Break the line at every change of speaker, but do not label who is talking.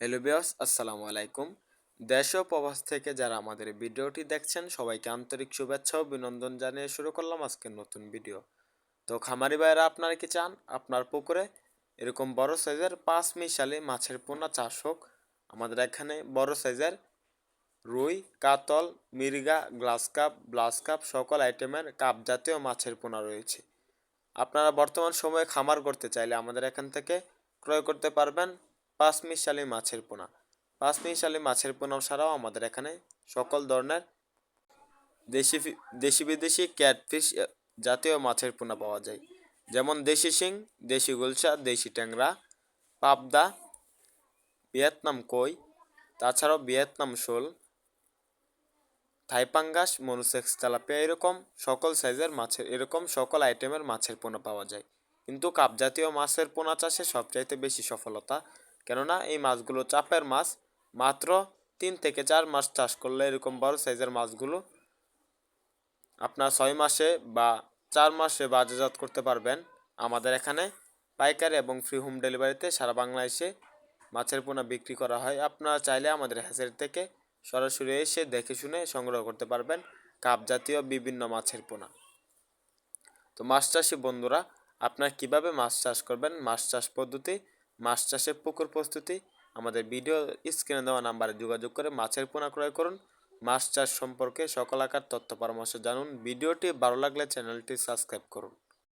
Hello বিয়স আসসালামু আলাইকুম। দেশ ও প্রবাস থেকে যারা আমাদের ভিডিওটি দেখছেন, সবাইকে আন্তরিক শুভেচ্ছা ও অভিনন্দন জানিয়ে শুরু করলাম আজকের নতুন ভিডিও। তো খামারি ভাইয়েরা, আপনারা কি চান? আপনার পুকুরে এরকম বড় সাইজের পাঁচ মিশালি মাছের পোনা চাষ হোক। আমাদের এখানে বড় সাইজের রুই, কাতল, মির্গা, গ্লাস কাপ, ব্লাস কাপ সকল আইটেমের কাপ জাতীয় মাছের পোনা রয়েছে। আপনারা বর্তমান সময়ে খামার করতে চাইলে আমাদের এখান থেকে ক্রয় করতে পারবেন পাঁচ মিশালি মাছের পোনা। পাঁচ মিশালি মাছের পোনা ছাড়াও আমাদের এখানে সকল ধরনের দেশি দেশি বিদেশি ক্যাটফিশ জাতীয় মাছের পোনা পাওয়া যায়। যেমন দেশি শিং, দেশি গুলশা, দেশি ট্যাংরা, পাবদা, ভিয়েতনাম কই, তাছাড়াও ভিয়েতনাম শোল, থাইপাঙ্গাস, মনুসেক্স তেলাপিয়া এরকম সকল সাইজের মাছের, এরকম সকল আইটেমের মাছের পোনা পাওয়া যায়। কিন্তু কাপ জাতীয় মাছের পোনা চাষে সবচাইতে বেশি সফলতা কেননা এই মাছগুলো চাপের মাছ, মাত্র তিন থেকে চার মাস চাষ করলে এরকম বড় সাইজের মাছগুলো আপনার ছয় মাসে বা চার মাসে বাজারজাত করতে পারবেন। আমাদের এখানে পাইকারি এবং ফ্রি হোম ডেলিভারিতে সারা বাংলাদেশে মাছের পোনা বিক্রি করা হয়। আপনারা চাইলে আমাদের হ্যাচের থেকে সরাসরি এসে দেখে শুনে সংগ্রহ করতে পারবেন কাপ জাতীয় বিভিন্ন মাছের পোনা। তো মাছ চাষি বন্ধুরা, আপনারা কীভাবে মাছ চাষ করবেন? মাছ চাষ পদ্ধতি মাছ চাষের পুকুর প্রস্তুতি। আমাদের ভিডিও স্ক্রিনে দেওয়া নাম্বারে যোগাযোগ করে মাছের পোনা ক্রয় করুন। মাছ চাষ সম্পর্কে সকল আকার তথ্য পরামর্শ জানুন। ভিডিওটি ভালো লাগলে চ্যানেলটি সাবস্ক্রাইব করুন।